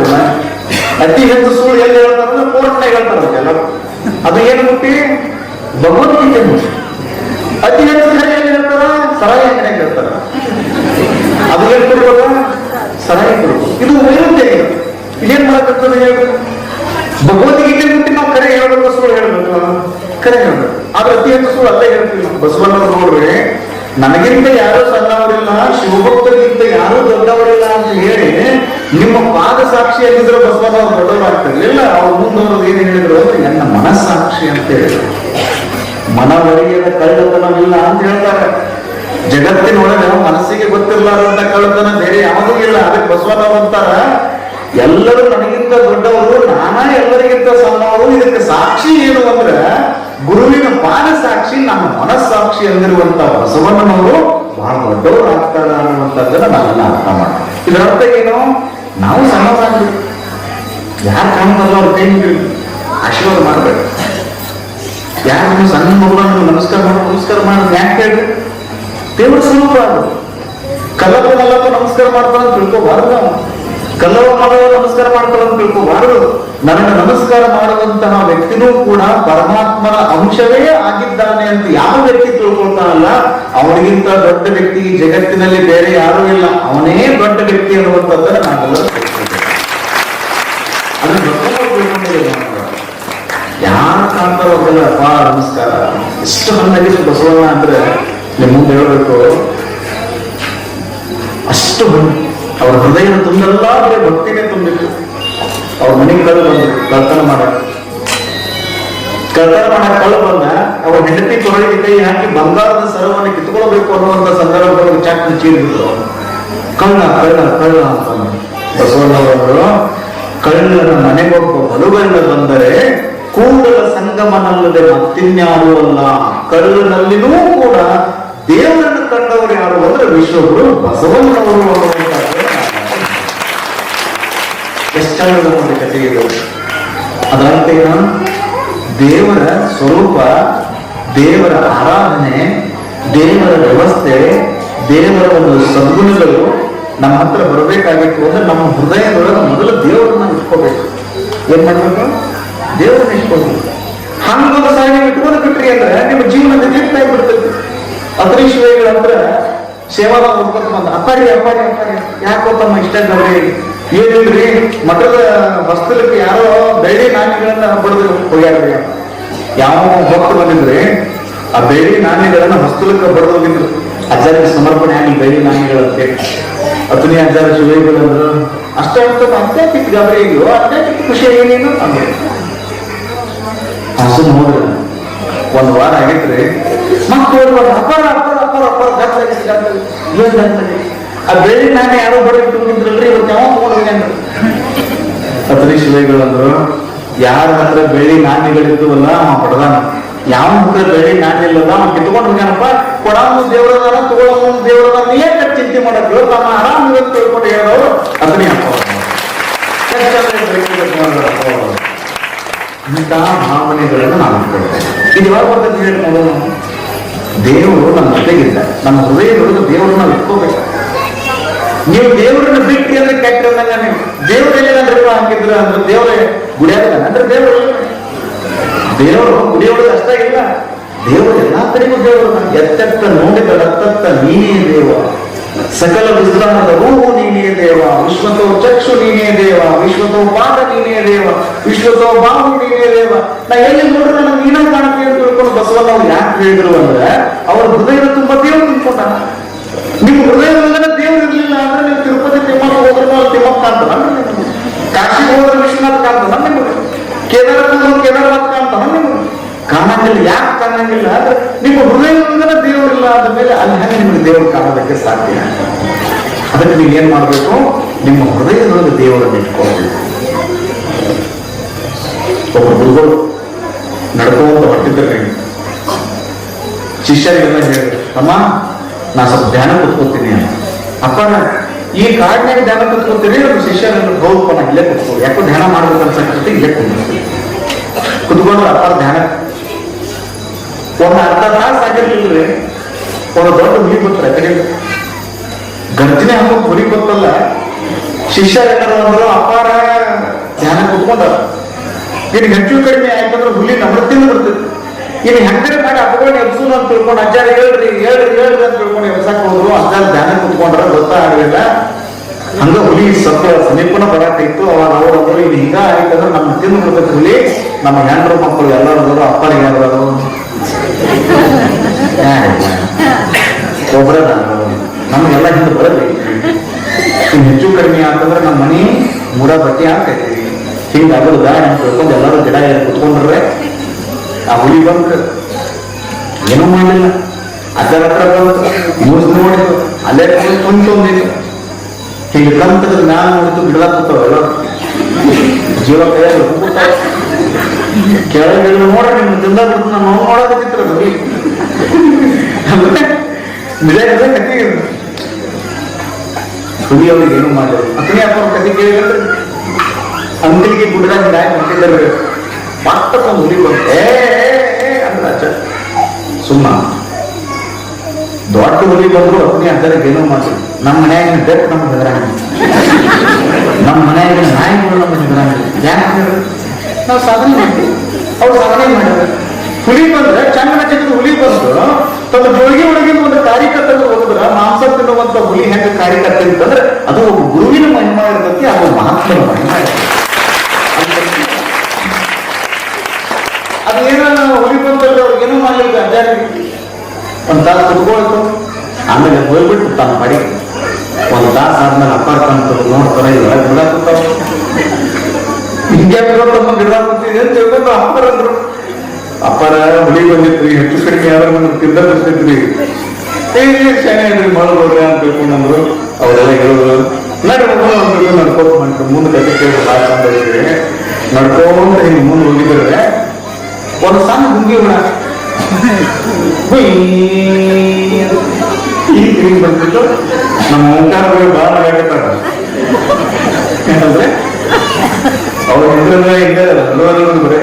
ಕೇಳಿದ್ರಲ್ಲ ಅತಿ ಹೆಚ್ಚು ಸುಳ್ಳು ಎಲ್ಲಿ ಹೇಳ್ತಾರ ಕೋರ್ಟ್ನ ಹೇಳ್ತಾರ ಎಲ್ಲ ಅದು ಏನು ಮುಟ್ಟಿ? ಭಗವದ್ಗೀತೆ ಮುಟ್ಟಿ. ಅತಿ ಹೆಚ್ಚು ಕರೆ ಎಲ್ಲಿ ಹೇಳ್ತಾರ? ಸರಾಯ ಕಡೆ ಹೇಳ್ತಾರ. ಅದು ಏನ್ ಕೊಡ್ಬೋದ? ಸರಾಯ ಇದು ವೈರುಧ್ಯ ಇದು. ಇದೇನ್ ಮಾಡಕತ್ತದ ಹೇಳ್ಬೇಕು ಭಗವದ್ಗೀತೆ ಮುಟ್ಟಿ ನಾವು ಕರೆ ಹೇಳ್ಬೇಕು, ಸುಳ್ಳು ಹೇಳ್ಬೇಕು. ಕರೆ ಹೇಳ್ಬೇಕು. ಆದ್ರೆ ಅತಿ ಹೆಚ್ಚು ಸುಳ್ಳು ಅಲ್ಲೇ ಹೇಳ್ತೀವಿ ಬಸವಣ್ಣ ನೋಡ್ರಿ ನನಗಿಂತ ಯಾರು ಸಣ್ಣವರಿಲ್ಲ, ಶಿವಭಕ್ತರಿಗಿಂತ ಯಾರು ದೊಡ್ಡವರಿಲ್ಲ ಅಂತ ಹೇಳಿ ನಿಮ್ಮ ಪಾದ ಸಾಕ್ಷಿ ಆಗಿದ್ರೆ ಬಸವಣ್ಣವ್ರು ದೊಡ್ಡವರಾಗ್ತಿರ್ಲಿಲ್ಲ. ಅವ್ರು ಮುಂದವರು ಏನ್ ಹೇಳಿದ್ರು ಅಂದ್ರೆ, ನನ್ನ ಮನಸ್ಸಾಕ್ಷಿ ಅಂತ ಹೇಳಿದ್ರು. ಮನವರಿಯದ ಕಳ್ಳತನವಿಲ್ಲ ಅಂತ ಹೇಳ್ತಾರೆ. ಜಗತ್ತಿನೊಳಗೆ ಮನಸ್ಸಿಗೆ ಗೊತ್ತಿರಲಾರಂತ ಕಳ್ಳತನ ಬೇರೆ ಯಾವುದೂ ಇಲ್ಲ. ಅದಕ್ಕೆ ಬಸವಣ್ಣವ್ರು ಅಂತಾರ, ಎಲ್ಲರೂ ನನಗಿಂತ ದೊಡ್ಡವರು, ನಾನಾ ಎಲ್ಲರಿಗಿಂತ ಸಣ್ಣವರು, ಇದಕ್ಕೆ ಸಾಕ್ಷಿ ಏನು ಅಂದ್ರೆ ಗುರುವಿನ ಪಾದ ಸಾಕ್ಷಿ ನಮ್ಮ ಮನಸ್ಸಾಕ್ಷಿ ಅಂದಿರುವಂತಹ ಬಸವಣ್ಣನವರು ಬಹಳ ದೊಡ್ಡವರು ಆಗ್ತಾರ ಅನ್ನುವಂಥದ್ದನ್ನ ನಾವೆಲ್ಲ ಅರ್ಥ ಮಾಡ್ತೀವಿ. ಇದರ ಅರ್ಥ ಏನು? ನಾವು ಸಮಾಜ ಯಾರು ಕಾಣಲ್ಲ ಅವ್ರ ಕೈ ಆಶೀರ್ವಾದ ಮಾಡ್ಬೇಕು. ಯಾರು ಸಣ್ಣ ಮಗುವನ್ನು ನಮಸ್ಕಾರ ಮಾಡಿ ನಮಸ್ಕಾರ ಮಾಡಿ ಯಾಕೆ ಹೇಳ್ರಿ? ದೇವರ ಸ್ವರೂಪ ಅದು. ಕಲ್ಲಪ್ಪ ನಮಸ್ಕಾರ ಮಾಡ್ತಾನೆ ತಿಳ್ಕೋಬಾರ್ದು ಕಲ್ಲವ ಮಗವ ನಮಸ್ಕಾರ ಮಾಡ್ತಾನೆ ತಿಳ್ಕೋಬಾರದು ನನ್ನ ನಮಸ್ಕಾರ ಮಾಡುವಂತಹ ವ್ಯಕ್ತಿನೂ ಕೂಡ ಪರಮಾತ್ಮನ ಅಂಶವೇ ಆಗಿದ್ದಾನೆ ಅಂತ ಯಾವ ವ್ಯಕ್ತಿ ತಿಳ್ಕೊಳ್ತಾನಲ್ಲ, ಅವನಿಗಿಂತ ದೊಡ್ಡ ವ್ಯಕ್ತಿ ಜಗತ್ತಿನಲ್ಲಿ ಬೇರೆ ಯಾರೂ ಇಲ್ಲ. ಅವನೇ ದೊಡ್ಡ ವ್ಯಕ್ತಿ ಅನ್ನುವಂಥದ್ದನ್ನ ನಾವೆಲ್ಲ ಯಾರು ಕಾಣ್ತಾರೋ ಅವ್ರಿಗೆಲ್ಲ ಅಪ್ಪ, ನಮಸ್ಕಾರ. ಎಷ್ಟು ಹಣ್ಣಾಗಿತ್ತು ಬಸವಣ್ಣ ಅಂದ್ರೆ ನಿಮ್ಮ ಮುಂದೆ ಹೇಳ್ಬೇಕು. ಅಷ್ಟು ಅವ್ರ ಹೃದಯದ ತುಂಬೆಲ್ಲ ಬರೀ ಭಕ್ತಿನೇ ತುಂಬಿತ್ತು. ಅವ್ರ ಮನೆಗೆ ಕಳ್ಳು ಬಂದ್ರು ಕಳ್ತನ ಮಾಡಕ್ ಕಳ್ತನ ಕಳ್ಳು ಬಂದ, ಅವ್ರ ಹೆಂಡತಿ ಕೊರಳಿಗೆ ಕೈ ಹಾಕಿ ಬಂಗಾರದ ಸರವನ್ನು ಕಿತ್ಕೊಳ್ಬೇಕು ಅನ್ನುವಂತ ಸಂದರ್ಭದಲ್ಲಿ ಚಾಕ್ನ ಚೀರಿದ್ರು. ಕಳ್ಳ ಕಳ್ಳ ಕಳ್ಳ ಅಂತ ಬಸವಣ್ಣವರು ಕಳ್ಳನ ಮನೆಗೊಬ್ಬ ಬಲುಗಳ್ಳ ಬಂದರೆ ಕೂಡಲ ಸಂಗಮನಲ್ಲದೆ ಮತ್ತಿನ್ಯಾರೂ ಅಲ್ಲ ಕಳ್ಳನಲ್ಲಿನೂ ಕೂಡ ದೇವರನ್ನು ಕಂಡವರು ಯಾರು ಅಂದ್ರೆ ವಿಶ್ವಗುರು ಬಸವಣ್ಣನವರು ಅದರಂತ ಏನು ದೇವರ ಸ್ವರೂಪ, ದೇವರ ಆರಾಧನೆ, ದೇವರ ವ್ಯವಸ್ಥೆ, ದೇವರ ಒಂದು ಸದ್ಗುಣಗಳು ನಮ್ಮ ಹತ್ರ ಬರಬೇಕಾಗಿತ್ತು ಅಂದ್ರೆ ನಮ್ಮ ಹೃದಯದೊಳಗೆ ಮೊದಲು ದೇವರನ್ನ ಇಟ್ಕೋಬೇಕು. ಏನ್ ಮಾಡ್ಬೇಕು? ದೇವರನ್ನ ಇಟ್ಕೋಬೇಕು. ಹಂಗೊಂದು ಸಾಗಿ ಇಟ್ಕೊಂಡು ಬಿಟ್ರಿ ಅಂದ್ರೆ ನಿಮ್ಮ ಜೀವನ ನಿರ್ಲಿಪ್ತ ಆಗ್ಬಿಡ್ತೈತಿ. ಅದೃಶ್ವೇಗಳಂದ್ರ ಸೇವಾದ ಹೋಗ್ಕೊತ ಬಂದ ಅಪ್ಪಾರಿ ಅಪ್ಪಾರಿ ಯಾಕೋ ತಮ್ಮ ಇಷ್ಟ ಗೌರಿ ಏನಿಲ್ರಿ? ಮಠದ ವಸ್ತುಕ್ಕೆ ಯಾರೋ ಬೆಳ್ಳಿ ನಾಣ್ಯಗಳನ್ನ ಬಡದು ಹೋಗ್ಯಾರ್ರಿ ಯಾವ ಭಕ್ತ ಬಂದಿದ್ರಿ, ಆ ಬೆಳ್ಳಿ ನಾಣ್ಯಗಳನ್ನ ಹಸ್ತಲಕ್ಕೆ ಬಡದು ಹೋಗಿದ್ರು. ಅಜ್ಜಾರಿಗೆ ಸಮರ್ಪಣೆ ಆಗಿ ಬೆಳ್ಳಿ ನಾಣ್ಯಗಳಂತೆ ಅತನಿ ಅಜ್ಜಾರ ಶಿವೈಗಳಂದ್ರು ಅಷ್ಟೇ ಅಂತ ಅಷ್ಟೇ ಕಿತ್ತು ಗಾಬರಿ ಇದ್ರು ಅಷ್ಟೇ ಕಿತ್ತು ಖುಷಿ ಏನೇನು ಅಂದ್ರೆ ಹಸು ನೋಡ್ರಿ. ಒಂದು ವಾರ ಆಗೈತ್ರಿ. ಮತ್ತೆ ಅಪ್ಪರ ಅಪ್ಪಾರ ಅಪ್ಪಾರ ಅಪ್ಪಾರ ಗಂಟಾಗಿ ಏನ್ ಗಂಟಾಗಿ ಆ ಬೆಳ್ಳಿ ನಾನೇ ಯಾರೋ ಬಡವಿ ತುಂಬಿದ್ರಲ್ರಿ ಇವತ್ತು ಯಾವ ತಗೊಂಡು ಹೋಗ್ಯಾನ್ರಿ ಶಿಲೆಗಳು ಅಂದ್ರು ಯಾರ ಹತ್ರ ಬೆಳ್ಳಿ ನಾಣ್ಯಗಳಿದ್ವಲ್ಲ ಅವ ಪಡೆದಾನ ಯಾವ ಹತ್ರ ಬೆಳ್ಳಿ ನಾಣ್ಯ ಇಲ್ಲದ ಅವ ಕಿತ್ಕೊಂಡು ಹೋಗ್ಯಾನಪ್ಪ, ಕೊಡಾನು ದೇವರದಾನ ತಗೊಳ್ಳೋ ದೇವರದಾನ ಏನ್ ಚಿಂತೆ ಮಾಡಕ್? ತಮ್ಮ ಆರಾಮ್ ಇವತ್ತು ತಿಳ್ಕೊಂಡು ಹೇಳೋರು ಅದನ್ನೇ ಇಂಥ ಭಾವನೆಗಳನ್ನು ನಾವು ಇಟ್ಕೊಳ್ತೇವೆ ಇದು ಯಾವಾಗ ಬರ್ತದೆ ಹೇಳಿ ನೋಡೋಣ ದೇವರು ನಮ್ಮ ಜೊತೆಗಿದ್ದ. ನಮ್ಮ ಹೃದಯದೊಳಗೆ ದೇವರನ್ನ ಇಟ್ಕೋಬೇಕು ನೀವು ದೇವರನ್ನ ಬಿಟ್ಟಿ ಅಂದ್ರೆ ಕೆಟ್ಟ ಅಂದಂಗ ನೀವು. ದೇವ್ರ ಏನಾದ್ರಪ್ಪ ಹಾಕಿದ್ರ ಅಂದ್ರೆ ದೇವ್ರ ಗುಡಿಯಾಗ ಅಂದ್ರೆ ದೇವರು. ದೇವರು ಗುಡಿಯೊಳಗೆ ಅಷ್ಟೇ ಇಲ್ಲ. ದೇವರು ಎಲ್ಲಾ ಕಡೆಗೂ ದೇವರು. ಎತ್ತತ್ತ ನೋಡಿದ ಅತ್ತತ್ತ ನೀನೇ ದೇವ. ಸಕಲ ವಿಜ್ಞಾನದ ರೂಹು ನೀನೇ ದೇವ. ವಿಶ್ವತೋ ಚಕ್ಷು ನೀನೇ ದೇವ. ವಿಶ್ವತೋ ಪಾದ ನೀನೇ ದೇವ. ವಿಶ್ವತೋ ಬಾಹು ನೀನೇ ದೇವ. ನಾ ಎಲ್ಲಿ ನೋಡ್ರೆ ನನಗೆ ನೀನ ಕಾಣ್ತೀನಿ ಅಂತ ತಿಳ್ಕೊಂಡು ಬಸವಣ್ಣ ಅವ್ರು ಯಾಕೆ ಹೇಳಿದ್ರು ಅಂದ್ರೆ, ಅವ್ರ ಹೃದಯದ ತುಂಬಾ ದೇವರು ತುಂಬಿಕೊಂಡ ನಿಮ್ಮ ಹೃದಯದೊಳಗಡೆ ದೇವ್ರು ಇರ್ಲಿಲ್ಲ ಅಂದ್ರೆ ನೀವು ತಿರುಪತಿ ತಿಮ್ಮಪ್ಪ ಹೋದ್ರೆ ಅಲ್ಲಿ ತಿಮ್ಮಪ್ಪ ಕಾಣ್ತಾನ ನಿಮಗೆ ಕಾಶಿಗೆ ಹೋದ್ರೆ ವಿಶ್ವನಾಥ್ ಕಾಣ್ತಾನ ನಿಮಗೆ ಕೇದಾರನಾಥ್ ಹೋದ್ರೆ ಕೇದಾರನಾಥ್ ಕಾಣ್ತಾನ ನಿಮಗೆ ಕಾಣಂಗಿಲ್ಲ ಯಾಕೆ ಕಾಣಂಗಿಲ್ಲ ಅಂದ್ರೆ ನಿಮ್ಮ ಹೃದಯದೊಳಗಡೆ ದೇವರಿಲ್ಲ ಆದ ಮೇಲೆ ಅಲ್ಲಿ ಹೆಂಗೆ ನಿಮಗೆ ದೇವರು ಕಾಣೋದಕ್ಕೆ ಸಾಧ್ಯ. ಅದಕ್ಕೆ ನೀವು ಏನ್ ಮಾಡಬೇಕು? ನಿಮ್ಮ ಹೃದಯದೊಳಗೆ ದೇವರನ್ನು ಇಟ್ಕೊಳ್ಬೇಕು ಒಬ್ಬ ಗುರುಗಳು ನಡ್ಕೋತ ಹೊರಟಿದ್ದಾರೆ ಶಿಷ್ಯರಿಗೆಲ್ಲ ಹೇಳಿ ಅಮ್ಮ, ನಾ ಸ್ವಲ್ಪ ಧ್ಯಾನ ಕೂತ್ಕೋತೀನಿ ಅಪ್ಪ ಈ ಕಾಡಿನಾಗ ಧ್ಯಾನ ಕುತ್ಕೋತೀರಿ ನಮ್ಮ ಶಿಷ್ಯರನ್ನು ಹೌದಪ್ಪ ನಾ ಇಲ್ಲೇ ಕೂತ್ಕೋ ಯಾಕೋ ಧ್ಯಾನ ಮಾಡ್ಬೇಕು ಅನ್ಸಕ್ಕೆ ಇಲ್ಲೇ ಕುತ್ಕೋ ಕುತ್ಕೊಂಡ್ರೆ ಅಪ್ಪ ಧ್ಯಾನ. ಒಂದು ಅರ್ಧ ತಾಸು ಆಗಿರ್ಲಿಲ್ರಿ ಒಂದು ದೊಡ್ಡ ಹುಲಿ ಬರ್ತಾರೆ ಕಡೆ ಗರ್ಜನೆ ಹಾಕೋ ಹುಲಿ ಗೊತ್ತಲ್ಲ? ಅಪಾರ ಧ್ಯಾನ ಅಪ್ಪಾರ ಇನ್ನು ಹೆಚ್ಚು ಕಡಿಮೆ ಆಯ್ತಂದ್ರೆ ಹುಲಿ ನಮ್ಮ ತಿಂದು ಬಿಡ್ತೈತಿ ಇನ್ನು ಹೆಂಗರೆ ಮಾಡಿ ಹಬ್ಬಗಳು ಎಬ್ಸು ಅಂತ ತಿಳ್ಕೊಂಡು ಅಜ್ಜಾರ ಹೇಳ್ರಿ ಹೇಳ್ರಿ ಹೇಳ್ರಿ ಅಂತ ತಿಳ್ಕೊಂಡು ಎಬ್ಸಕ್ ಹೋದ್ರು, ಅಜ್ಜಾರ ಧ್ಯಾನ ಕುತ್ಕೊಂಡ್ರ ಗೊತ್ತಾಗಲಿಲ್ಲ ಹಂಗ ಹುಲಿ ಸತ್ಯ ಸಮೀಪನ ಬರಾಕಿತ್ತು ಅವಾಗ ಅವ್ರು ಅಂದ್ರು ಇದು ಹಿಂಗ ಆಯ್ತಂದ್ರೆ ನಮ್ಮ ತಿಂದು ಬಿಡ್ತೈತಿ ಹುಲಿ, ನಮ್ಮ ಹೆಂಡ್ರ ಮಕ್ಕಳು ಎಲ್ಲರೂ ಅಪ್ಪನಿಗೆ ಯಾರು ಒಬ್ಬರ ನಮಗೆಲ್ಲ ಹಿಂದೆ ಬರಬೇಕು ಹೆಚ್ಚು ಕಡಿಮೆ ಅಂತಂದ್ರೆ ನಮ್ಮ ಮನೆ ಮೂರ ಬಟ್ಟೆ ಹಾಕೈತಿ ಹಿಂಗೆ ಅದ್ರದ ಅಂತ ತಿಳ್ಕೊಂಡು ಎಲ್ಲರೂ ಗಿಡ ಕುತ್ಕೊಂಡ್ರೆ ಆ ಹುಲಿ ಬಂದ್ರೆ ಏನೂ ಮಾಡಲಿಲ್ಲ. ಅದರ ಹತ್ರ ಬಂತು. ಮೂಸ್ ನೋಡಿದ್ರು ಅಲ್ಲೇ ಕುಂತೊಂದಿತ್ತು ಹಿಂಗೆ ಕಂತದ ಮ್ಯಾಲ ನೋಡಿದ್ದು ಗಿಡ ಕೂತಾವ ಎಲ್ಲ ಜೀವ ಕೈಯಲ್ಲಿ ಕೂತಾವ ನೋಡ್ರಿ ನಿಮ್ಮ ತಿಂದ ನಮ್ಮ ಅಂದ್ರೆ ನಿಜ ಇದು. ಹುಲಿ ಅವ್ರಿಗೆ ಏನು ಮಾಡಿದ್ರು ಅತನೇ ಅಪ್ಪ ಕತೆ ಕೇಳಿದ್ರೆ ಅಂಕಲಿಗೆ ಗುಡ್ಡದಾಗ ಗಾಯ ಮಾಡ್ತಿದ್ದಾರೆ ಮತ್ತೊಂದು ಹುಲಿ ಬಂತು ಏ ಅಂದ್ರೆ ಅಜ್ಜ ಸುಮ್ಮ ದೊಡ್ಡ ಹುಲಿ ಬಂದ್ರು ಅಪ್ನಿ ಅಜ್ಜರಿಗೆ ಏನೋ ಮಾಡಿದ್ರು ನಮ್ಮ ಮನೆಯಾಗಿನ ಬೆಟ್ಟ ನಮ್ಗೆ ಹೆದರಾಗಿ ನಮ್ಮ ಮನೆಯಾಗಿನ ನಾಯಿಗಳು ನಮ್ಗೆ ಹೆದರಾಗಿ ಯಾಕೆ ನಾವು ಸಾಧನೆ ಮಾಡ್ತೀವಿ ಅವ್ರು ಸಾಧನೆ ಮಾಡಿದ್ರೆ ಹುಲಿ ಬಂದ್ರೆ ಚಂದ್ರ ಚಂದ್ರ ಹುಲಿ ಬಂದು ತನ್ನ ಜೋಳಿಗೆ ಒಳಗಿನ ಒಂದು ಕಾರ್ಯಕರ್ತರು ಹೋಗಿದ್ರ ಮಾಂಸ ತಿನ್ನುವಂತ ಹುಲಿ ಹೆಂಗ ಕಾರ್ಯಕರ್ತ ಅಂತಂದ್ರೆ ಅದು ಒಬ್ಬ ಗುರುವಿನ ಮಹಿಮಾ ಇರ್ತೈತಿ ಅದು ಮಹಾತ್ಮನ ಮಹಿಮಾ ಇರ್ತೈತಿ. ಅದು ಏನೋ ನಾವು ಹುಲಿ ಬಂದಲ್ಲಿ ಅವ್ರಿಗೆ ಏನೂ ಮಾಡ್ಲಿಲ್ಲ ಅಜ್ಜಾರಿಗೆ ಒಂದ್ ಕುತ್ಕೊಳ್ತು ಆಮೇಲೆ ಹೋಗ್ಬಿಟ್ಟು ತಾನು ಪಡಿ ಒಂದು ತಾಸು ಆದ್ಮೇಲೆ ಅಪಾರ್ಟ್ಮೆಂಟ್ ನೋಡ್ತಾರ ಇವಾಗ ಗಿಡ ಕೂತಾವ ಹಿಂಗೆ ತಮ್ಮ ಗಿಡ ಕೂತಿದೆ ಅಂತ ಹೇಳ್ಕೊಂಡು ಅಪ್ಪರ ಅಂದ್ರು. ಅಪ್ಪರ ಹುಳಿ ಬಂದಿತ್ರಿ ಹೆಚ್ಚು ಕಡಿಮೆ ಆದ್ರೆ ನಮ್ಗೆ ತಿಂದ ಬರ್ತಿದ್ರಿ. ಶಾನೆ ಮಾಡ್ಬೋದ್ರ ಅಂತ ತಿಳ್ಕೊಂಡಂದ್ರು ಅವರೆಲ್ಲ ಹೇಳೋದು ನಡ್ಕೊಂಡು ನಡ್ಕೋತ ಮಾಡ್ತಾರೆ ಮುಂದೆ ಕತೆ ಕೇಳಿ ಭಾಳ ಚಂದ ನಡ್ಕೊಂತ ಹಿಂಗೆ ಮುಂದೆ ಹೋಗಿದ್ರೆ ಒಂದು ಸಣ್ಣ ಗುಂಗಿ ಈ ಕ್ರೀಮ್ ಬಂದ್ಬಿಟ್ಟು ನಮ್ಮ ಓಂಕಾರಗಳು ಭಾಳ ಆಗತ್ತಾರ ಏನಂದ್ರೆ ಅವ್ರ ಹೆಸರನ್ನ ಹಿಂಗೆ ಅಲ್ವಾದ್ರು ಬರೇ?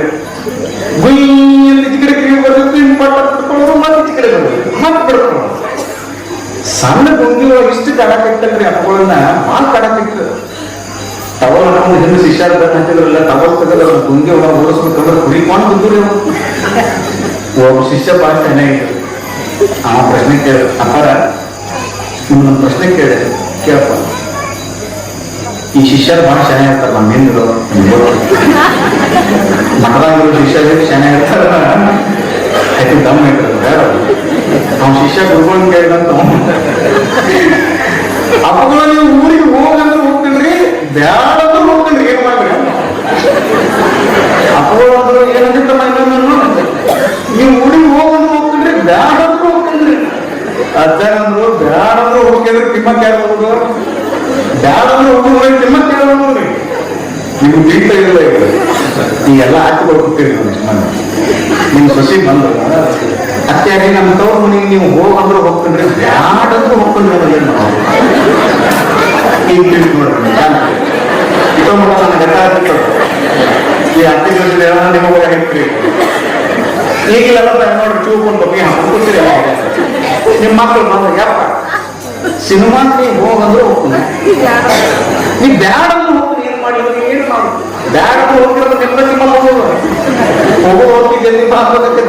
ಗುಯ್ ಅಂತ ಈಚೆ ಕಡೆ ಕ್ರೀಮ್ ಬರ್ತೈತಿ ಕಡೆ ಸಣ್ಣ ಗುಂಗಿಲು ಒಳಗೆ ಕಡ ಕಾಡಕೈತಲ್ರಿ ಅಪ್ಪಗಳನ್ನ ಭಾಳ ಕಾಡಕೈತ ಟವಲ್ ಹಾಕೊಂಡು ಹಿಂದೆ ಶಿಷ್ಯಾರ ಹಾಕಿದ್ರಲ್ಲ ತೆಗೆದು ಅವ್ರ ಗುಂಗಿ ಒಳಗೆ ಓಡಿಸ್ಬೇಕಂದ್ರೆ ಕುಡಿಕೊಂಡು ಬಂದ್ರಿ. ಒಬ್ಬ ಶಿಷ್ಯ ಭಾಳ ಚೆನ್ನಾಗಿತ್ತು ಆ ಪ್ರಶ್ನೆ ಕೇಳ ಅಪ್ಪಾರ ನಿಮ್ಮ ಪ್ರಶ್ನೆ ಕೇಳಿ ಕೇಳಪ್ಪ. ಈ ಶಿಷ್ಯರು ಭಾಳ ಚೆನ್ನಾಗಿರ್ತಾರೆ ನಮ್ಮ ಹಿಂದಿರೋ ಮಠದಾಗಿರೋ ಶಿಷ್ಯರು ಚೆನ್ನಾಗಿರ್ತಾರ ಆಯ್ತು, ದಮ್ ಬೇಡ. ಅವ್ನ ಶಿಷ್ಯ ಗುರುಗಳನ್ನ ಕೇಳಿದಂತ ಅಪ್ಪಗಳು, ನೀವು ಊರಿಗೆ ಹೋಗಂದ್ರೆ ಹೋಗ್ತೀನ್ರಿ ಬ್ಯಾಡಂದ್ರೆ ಹೋಗ್ತೀನ್ರಿ ಏನ್ ಮಾಡ್ರಿ ಅಪ್ಪಗಳು ಅಂದ್ರು ಹೋಗ್ತಿದ್ರೆ ತಿಮ್ಮಕ್ ಯಾರು ಹೋಗುದು ಬ್ಯಾಡಂದ್ರೆ ಹೋಗುದ್ರೆ ತಿಮ್ಮಕ್ ಯಾರು ಹೋಗುದ್ರಿ ನಿಮ್ಗೆ ಬೀಗ್ತಾ ಇಲ್ಲ ಈಗ ಈಗೆಲ್ಲ ಹಾಕಿ ಹೋಗ್ತೀರಿ ನಾನು ಯಜಮಾನ ನಿಮ್ ಸೊಸಿ ಬಂದ್ರು ಅತ್ಯಾಗಿ ನಮ್ಮ ತವ್ರ ಮನೆಗೆ ನೀವು ಹೋಗಂದ್ರೆ ಹೋಗ್ತೀನ್ರಿ ಬ್ಯಾಡಂದ್ರೆ ಹೋಗ್ತೀನಿ ಏನ್ ಮಾಡೋದು? ನೀವು ತಿಳ್ಸಿ ನೋಡ್ರಿ ನನ್ನ ಘಟ ಈ ಅತ್ತಿ ಜೊತೆ ಹೇಳೋಣ ನಿಮಗೆ ಹೋಗಿರ್ತೀರಿ ಈಗಿಲ್ಲ ನೋಡ್ರಿ, ಚೂಕೊಂಡು ನಿಮ್ಮ ಮಕ್ಕಳು ಬಂದ್ರೆ ಯಪ್ಪ ಸಿನಿಮಾ ನೀವು ಹೋಗಂದ್ರೆ ಹೋಗ್ತೀನಿ ನೀ ಬ್ಯಾಡ ಅಂದ್ರೆ ಹೋಗ್ತೀನಿ ಏನ್ ಮಾಡಿ? ಏನು ಮಾಡು ಬ್ಯಾಡ ಅಂದ್ರೆ ಹೋಗಿರೋದು ನಿಮ್ಮ ನಿಮ್ಮ ಹೋಗೋದು ಹೋಗೋ ಹೋಗ್ತಿದ್ದೆ ನಿಮ್ಮ ಹಾಕೋದಕ್ಕೆ